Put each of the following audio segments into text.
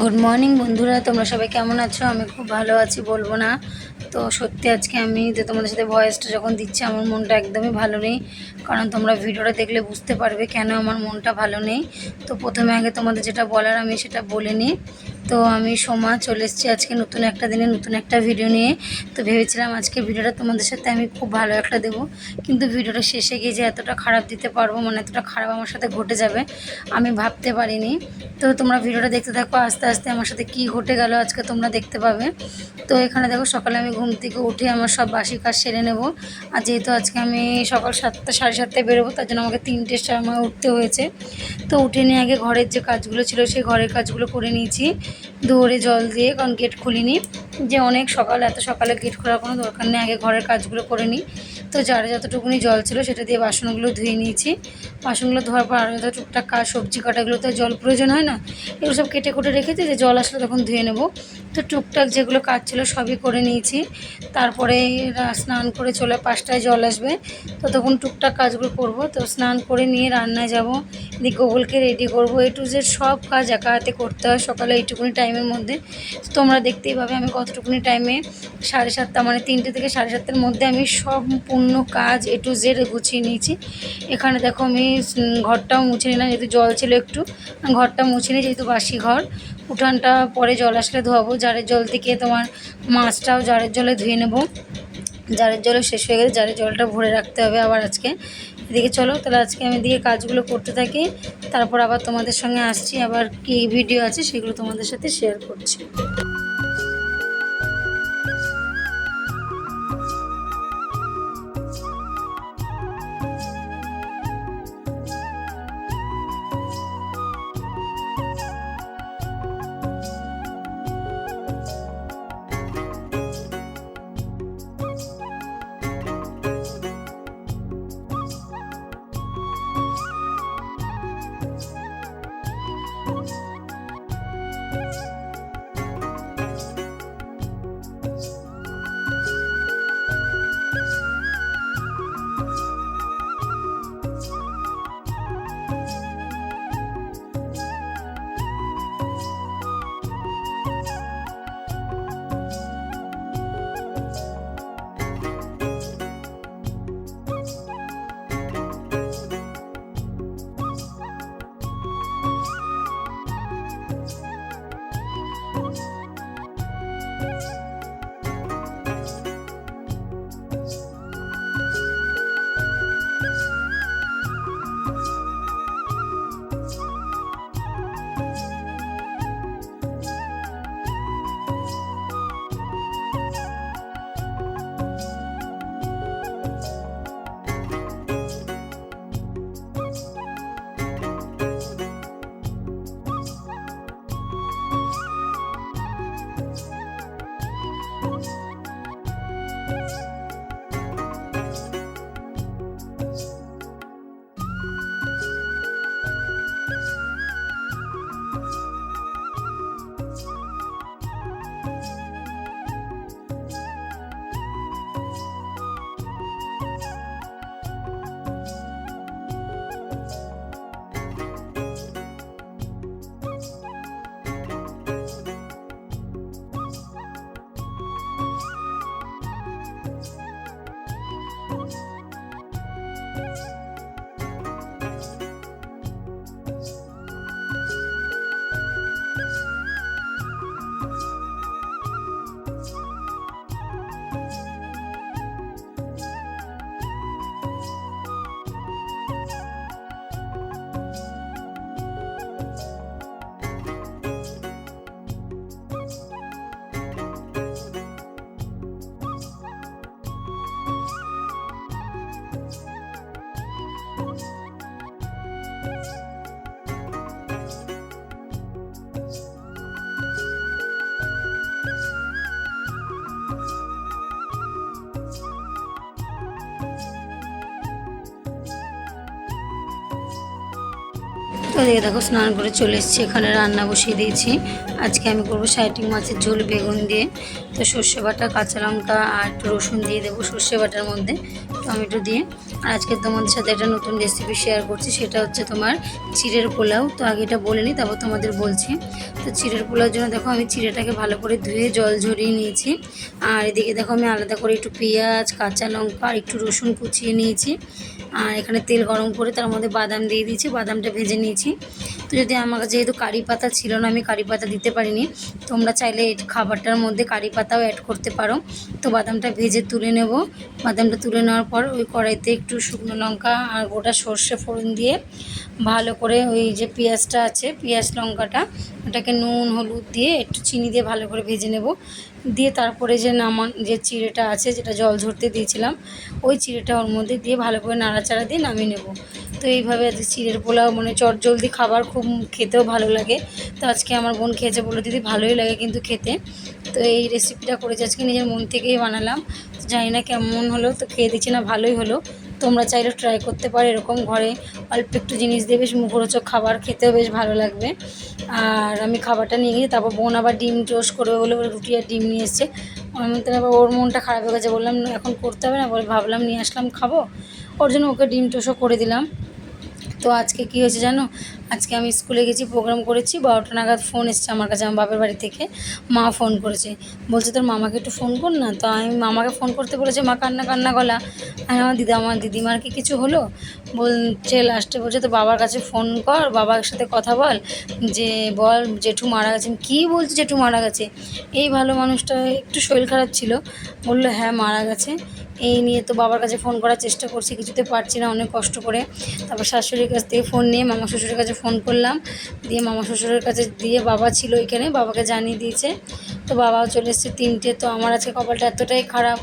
Good morning বন্ধুরা। তোমরা সবাই কেমন আছো? আমি খুব ভালো আছি, বলব না। তো সত্যি আজকে আমি যে তোমাদের সাথে ভয়েসটা যখন দিচ্ছি, আমার মনটা একদমই ভালো নেই। কারণ তোমরা ভিডিওটা দেখলে বুঝতে পারবে কেন আমার মনটা ভালো নেই। তো প্রথমে আগে তোমাদের যেটা বলার, আমি সেটা বলে নিই। তো আমি সোমা চলে এসেছি আজকে নতুন একটা দিনে, নতুন একটা ভিডিও নিয়ে। তো ভেবেছিলাম আজকে ভিডিওটা তোমাদের সাথে আমি খুব ভালো একটা দেবো। কিন্তু ভিডিওটা শেষে গিয়ে যে এতটা খারাপ দিতে পারব মানে এতটা খারাপ আমার সাথে ঘটে যাবে, আমি ভাবতে পারিনি। তো তোমরা ভিডিওটা দেখতে থাকো, আস্তে আস্তে আমার সাথে কি ঘটে গেল আজকে তোমরা দেখতে পাবে। তো এখানে দেখো সকালে আমি ঘুম থেকে উঠে আমার সব বাসি কাজ সেরে নেব। আর যেহেতু আজকে আমি সকাল সাতটা, সাড়ে সাতটায় বেরোবো, তার জন্য আমাকে তিনটের সময় উঠতে হয়েছে। তো উঠে নিয়ে আগে ঘরের যে কাজগুলো ছিল, সেই ঘরের কাজগুলো করে নিয়েছি। দৌড়ে জল দিয়ে কারণ গেট খুলিনি। যে অনেক সকাল, এত সকালে গেট খোলার কোনো দরকার নেই। আগে ঘরের কাজগুলো করে নিই। তো যারে যতটুকুনি জল ছিল সেটা দিয়ে বাসনগুলো ধুয়ে নিয়েছি। বাসনগুলো ধোয়ার পর আরও টুকটাক কাজ, সবজি কাটাগুলো তো জল প্রয়োজন হয় না, এগুলো সব কেটে কুটে রেখেছি যে জল আসলে তখন ধুয়ে নেব। তো টুকটাক যেগুলো কাজ ছিল সবই করে নিয়েছি। তারপরে স্নান করে চলে পাঁচটায় জল আসবে। তো তখন টুকটাক কাজগুলো করব। তো স্নান করে নিয়ে রান্নায় যাব। এদিকে গোবলকে রেডি করব। এ টু জেড সব কাজ একা হাতে করতে হয় সকালে এইটুকুনি টাইমের মধ্যে। তোমরা দেখতেই পাবে আমি কতটুকুনি টাইমে সাড়ে সাতটা মানে তিনটে থেকে সাড়ে সাতটার মধ্যে আমি সম্পূর্ণ কাজ এ টু জেড গুছিয়ে নিয়েছি। এখানে দেখো আমি ঘরটাও মুছে নিলাম, যেহেতু জল ছিল একটু। ঘরটা মুছে নিই, যেহেতু বাসি ঘর। উঠানটা পরে জল আসলে ধোয়াবো। জারের জল থেকে তোমার মাছটাও জারের জলে ধুয়ে নেব। জারের জলও শেষ হয়ে গেলে জারের জলটা ভরে রাখতে হবে আবার আজকে। এদিকে চলো, তাহলে আজকে আমি এদিকে কাজগুলো করতে থাকি। তারপর আবার তোমাদের সঙ্গে আসছি, আবার কি ভিডিও আছে সেগুলো তোমাদের সাথে শেয়ার করছি। তো এদিকে দেখো, স্নান করে চলে এসেছি, এখানে রান্না বসিয়ে দিয়েছি। আজকে আমি করব সাইটিং মাছের ঝোল, বেগুন দিয়ে। তো সর্ষে বাটা, কাঁচা লঙ্কা আর একটু রসুন দিয়ে দেবো সর্ষে বাটার মধ্যে, টমেটো দিয়ে। আর আজকে তোমাদের সাথে একটা নতুন রেসিপি শেয়ার করছি, সেটা হচ্ছে তোমার চিড়ের পোলাও। তো আগে এটা বলে নিই, তারপর তোমাদের বলছি। তো চিড়ের পোলাওর জন্য দেখো, আমি চিড়েটাকে ভালো করে ধুয়ে জল ঝরিয়ে নিয়েছি। আর এদিকে দেখো, আমি আলাদা করে একটু পেঁয়াজ, কাঁচা লঙ্কা আর একটু রসুন কুচিয়ে নিয়েছি। আর এখানে তেল গরম করে তার মধ্যে বাদাম দিয়ে দিয়েছি, বাদামটা ভেজে নিয়েছি। তো যদি আমার কাছে যেহেতু কারি পাতা ছিল না, আমি কারি পাতা দিতে পারিনি, তোমরা চাইলে খাবারটার মধ্যে কারি পাতাও অ্যাড করতে পারো। তো বাদামটা ভেজে তুলে নেব। বাদামটা তুলে নেওয়ার পর ওই কড়াইতে একটু শুকনো লঙ্কা আর গোটা সর্ষে ফোড়ন দিয়ে ভালো করে ওই যে পেঁয়াজটা আছে, পেঁয়াজ লঙ্কাটা, ওটাকে নুন, হলুদ দিয়ে একটু চিনি দিয়ে ভালো করে ভেজে নেব। দিয়ে তারপরে যে নামান, যে চিড়েটা আছে যেটা জল ঝরতে দিয়েছিলাম, ওই চিড়েটা ওর মধ্যে দিয়ে ভালো করে নাড়াচাড়া দিয়ে নামিয়ে নেব। তো এইভাবে আজকে চিড়ের পোলাও মানে চটজলদি খাবার খুব খেতেও ভালো লাগে। তো আজকে আমার বোন খেয়েছে বলে দিদি ভালোই লাগে কিন্তু খেতে। তো এই রেসিপিটা করেছি, আজকে নিজের মন থেকেই বানালাম। জানি না কেমন হলো, তো খেয়ে দিচ্ছি না ভালোই হলো। তোমরা চাইলে ট্রাই করতে পারো এরকম ঘরে অল্প একটু জিনিস দিয়ে বেশ মুখরোচক খাবার খেতেও বেশ ভালো লাগবে। আর আমি খাবারটা নিয়ে গিয়ে তারপর বোন আবার ডিম টোস্ট করবে বলে রুটি আর ডিম নিয়ে এসছে। মধ্যে আবার ওর মনটা খারাপ হয়ে গেছে। বললাম, এখন করতে হবে না। বলে, ভাবলাম নিয়ে আসলাম, খাব। ওর জন্য ওকে ডিম টোস্টও করে দিলাম। তো আজকে কি হয়েছে জানো? আজকে আমি স্কুলে গেছি প্রোগ্রাম করেছি, বারোটা নাগাদ ফোন এসছে আমার কাছে, আমার বাপের বাড়ি থেকে। মা ফোন করেছে। বলছে, তোর মামাকে একটু ফোন কর না? তো আমি মামাকে ফোন করতে বলেছে, মা, কান্না কান্না গলা। আর আমার দিদা, আমার দিদিমার কি কিছু হলো? বলছে লাস্টে বলছে তো বাবার কাছে ফোন কর, বাবার সাথে কথা বল, যে বল, জেঠু মারা গেছেন। কী বলছে জেঠু মারা গেছে? এই ভালো মানুষটা একটু শরীর খারাপ ছিল। বলল হ্যাঁ মারা গেছে। এই নিয়ে তো বাবার কাছে ফোন করার চেষ্টা করছি, কিছুতে পারছি না, অনেক কষ্ট করে। তারপর শাশুড়ির কাছ থেকে ফোন নিয়ে মামা শ্বশুরের কাছে ফোন করলাম। দিয়ে মামা শ্বশুরের কাছে দিয়ে বাবা ছিল এখানে, বাবাকে জানিয়ে দিয়েছে। তো বাবাও চলে এসছে তিনটে, তো আমার আজকে কপালটা এতটাই খারাপ।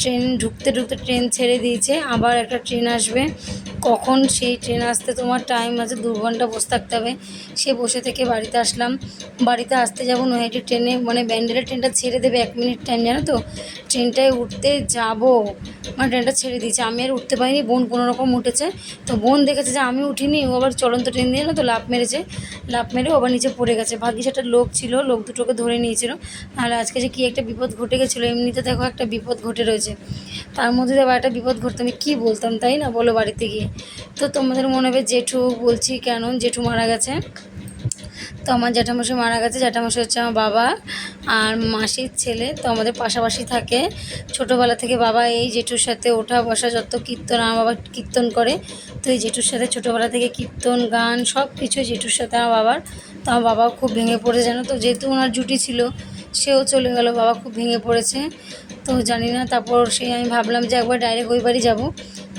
ট্রেন ঢুকতে ঢুকতে ট্রেন ছেড়ে দিয়েছে, আবার একটা ট্রেন আসবে। কখন সেই ট্রেন আসতে তোমার টাইম আছে, দু ঘণ্টা বসে থাকতে হবে। সে বসে থেকে বাড়িতে আসলাম। বাড়িতে আসতে যাব নৈহাটি ট্রেনে মানে ব্যান্ডেলের ট্রেনটা ছেড়ে দেবে এক মিনিট টাইম জানো তো? ট্রেনটায় উঠতে যাব। মানে ট্রেনটা ছেড়ে দিয়েছে। আমি আর উঠতে পারিনি, বোন কোনো রকম উঠেছে। তো বোন দেখেছে যে আমি উঠিনি, ও আবার চলন্ত ট্রেন দিয়ে না তো, লাফ মেরেছে। লাফ মেরে ও আবার নিচে পড়ে গেছে। ভাগ্যিস একটা লোক ছিল, লোক দুটোকে ধরে নিয়েছিল। নাহলে আজকে যে কী একটা বিপদ ঘটে গেছিল, এমনিতে দেখো একটা বিপদ ঘটে রয়েছে। তার মধ্যে আবার একটা বিপদ ঘটতে, আমি কী বলতাম তাই না? বলো বাড়িতে গিয়ে। তো তোমাদের মনে হবে জেঠু বলছি কেন? জেঠু মারা গেছে। তো আমার জ্যাঠামশাই মারা গেছে। জ্যাঠামশাই হচ্ছে আমার বাবা আর মাসির ছেলে। তো আমাদের পাশাপাশি থাকে। ছোটোবেলা থেকে বাবা এই জেঠুর সাথে ওঠা বসা যত কীর্তন, আমার বাবা কীর্তন করে, তো এই জেঠুর সাথে ছোটোবেলা থেকে কীর্তন, গান সব কিছু জেঠুর সাথে আমার বাবার। তো আমার বাবাও খুব ভেঙে পড়ে জানো তো? যেহেতু ওনার জুটি ছিল, সেও চলে গেল, বাবা খুব ভেঙে পড়েছে। তো জানি না, তারপর সেই আমি ভাবলাম যে একবার ডাইরেক্ট ওই বাড়ি যাব।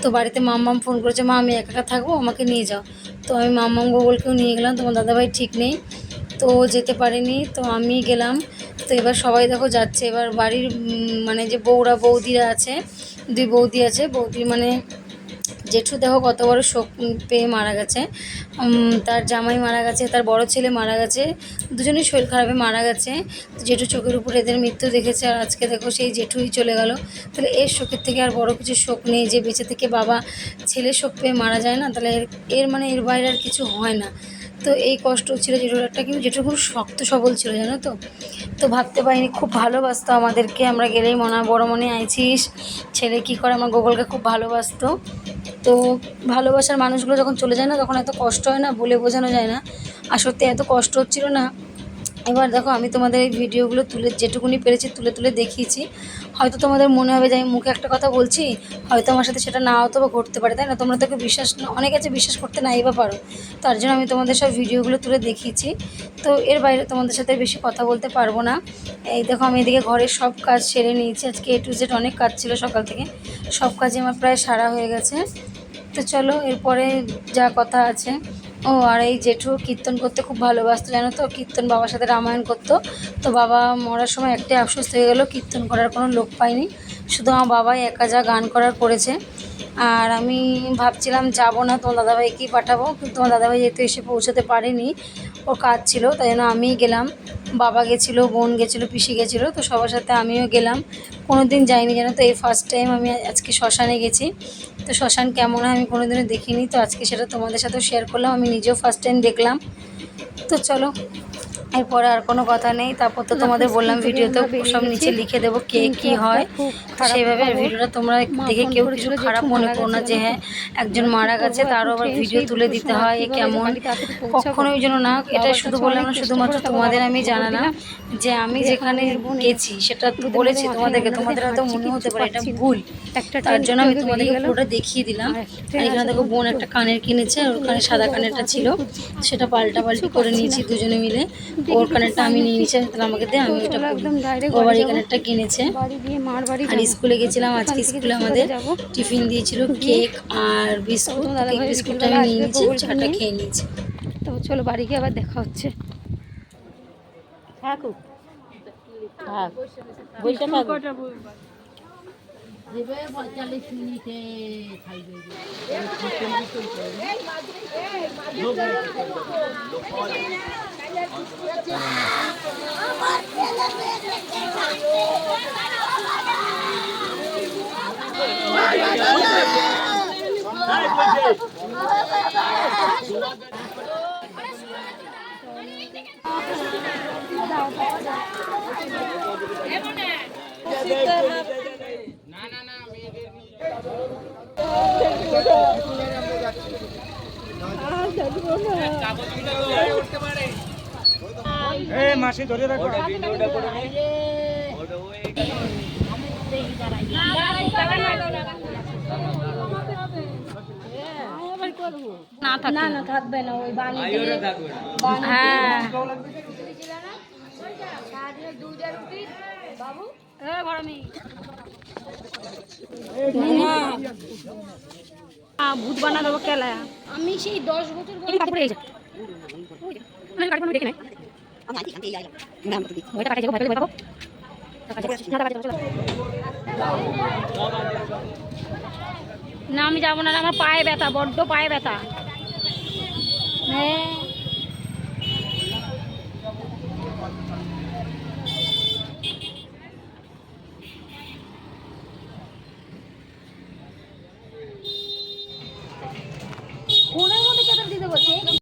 তো বাড়িতে মাম্মাম ফোন করেছে, মা, আমি একা একা থাকব, আমাকে নিয়ে যাও। তো আমি মাম্মাম গোগলকেও নিয়ে গেলাম, তোমার দাদাভাই ঠিক নেই, তো যেতে পারেনি, তো আমি গেলাম। তো এবার সবাই দেখো যাচ্ছে, এবার বাড়ির মানে যে বউরা, বৌদিরা আছে, দুই বৌদি আছে, বৌদি মানে জেঠু দেখো কত বড় শোক পেয়ে মারা গেছে। তার জামাই মারা গেছে, তার বড় ছেলে মারা গেছে দুজনেই শরীর খারাপে মারা গেছে। জেঠু চোখের উপর এদের মৃত্যু দেখেছে আর আজকে দেখো সেই জেঠুই চলে গেল। তাহলে এর শোকের থেকে আর বড় কিছু শোক নেই, যে বেঁচে থেকে বাবা ছেলে শোক পেয়ে মারা যায় না, তাহলে এর- এর মানে এর বাইরে আর কিছু হয় না। তো এই কষ্ট ছিল জেঠুর, একটা কিন্তু জেঠুর খুব শক্ত সবল ছিল, জানো তো? তো ভাবতে পারিনি, খুব ভালোবাসতো আমাদেরকে, আমরা গেলেই মনে বড় মনে আইছিস, ছেলে কী করে আমার গোগলকে খুব ভালোবাসতো? তো ভালোবাসার মানুষগুলো যখন চলে যায় না, তখন এত কষ্ট হয় না বলে বোঝানো যায় না। আর সত্যি এত কষ্ট হচ্ছিল না। এবার দেখো, আমি তোমাদের এই ভিডিওগুলো তুলে, যেটুকুনি পেরেছি তুলে তুলে দেখিয়েছি। হয়তো তোমাদের মনে হবে যে আমি মুখে একটা কথা বলছি, হয়তো আমার সাথে সেটা না হতো বা ঘটতে পারে, তাই না? তোমরা তোকে বিশ্বাস, অনেক আছে বিশ্বাস করতে নাই বা পারো তার জন্য আমি তোমাদের সব ভিডিওগুলো তুলে দেখিয়েছি। তো এর বাইরে তোমাদের সাথে বেশি কথা বলতে পারব না। এই দেখো, আমি এদিকে ঘরের সব কাজ সেরে নিয়েছি। আজকে এ টু জেড অনেক কাজ ছিল সকাল থেকে। সব কাজই আমার প্রায় সারা হয়ে গেছে। তো চলো, এরপরে যা কথা আছে। ও, আর এই জেঠু কীর্তন করতে খুব ভালোবাসতো, জানো তো? কীর্তন বাবার সাথে রামায়ণ করতো। তো বাবা মরার সময় একটাই আফসোস হয়ে গেলো, কীর্তন করার কোনো লোক পায়নি। শুধু আমার বাবাই একা যা গান করার করেছে। আর আমি ভাবছিলাম যাব না, তোমার দাদাভাইকেই পাঠাবো, কিন্তু তোমার দাদাভাই যেহেতু এসে পৌঁছাতে পারেনি, ওর কাজ ছিল, তাই জন্য আমিই গেলাম। বাবা গেছিল, বোন গেছিল, পিসি গেছিল, তো সবার সাথে আমিও গেলাম। কোনো দিন যাইনি জানো তো এই ফার্স্ট টাইম আমি আজকে শ্মশানে গেছি। তো শ্মশান কেমন হয় আমি কোনো দিনও দেখিনি, তো আজকে সেটা তোমাদের সাথেও শেয়ার করলাম, আমি নিজেও ফার্স্ট টাইম দেখলাম। তো চলো এরপরে আর কোনো কথা নেই। তারপর তো তোমাদের বললাম ভিডিওতে সব নিচে লিখে দেবো কে কি হয়। আর ভিডিওটা তোমরা দেখে কেউ কিছু খারাপ মনে করো না যে হ্যাঁ একজন মারা গেছে তারও আবার ভিডিও তুলে দিতে হয় এ কেমন? কখনোই যেন না এটা শুধু বললাম না শুধুমাত্র তোমাদের আমি জানালাম যে আমি যেখানে গেছি সেটা তো বলেছি তোমাদেরকে তোমাদের হয়তো মনে হতে পারে এটা ভুল। তার জন্য আমি তোমাদেরকে পুরোটা দেখিয়ে দিলাম। আর এখানে দেখো বোন একটা কানের কিনেছে আর ওর কানে সাদা কানেরটা ছিল। সেটা পাল্টা পাল্টি করে নিয়েছি দুজনে মিলে ওর কানেরটা আমি নিয়ে নিয়েছি তাহলে আমাকে দে আমি ওটা একদম direct ও আবার এই কানেরটা কিনেছে। দিয়ে মার বাড়ি আর স্কুলে গেছিলাম আজকে স্কুলে আমাদের যাব। টিফিন দিয়েছিল কেক আর বিস্কুট। কেক বিস্কুটটা আমি নিয়ে নিয়েছি চাটা খেয়ে নিয়েছি। তো চলো বাড়ি গিয়ে আবার দেখা হচ্ছে। থাকুক থাক বসে থাকুক দেবে পঁয়তাল্লিশ মিনিটে খাইবে এই মাসি ধরে রাখো না না না থাকবে না ওই বাড়ি হ্যাঁ ভূত বানা দেবো কেলা আমি সেই দশ বছর না আমি যাব না আমার পায়ে ব্যথা বড্ড পায়ে ব্যথা। হ্যাঁ।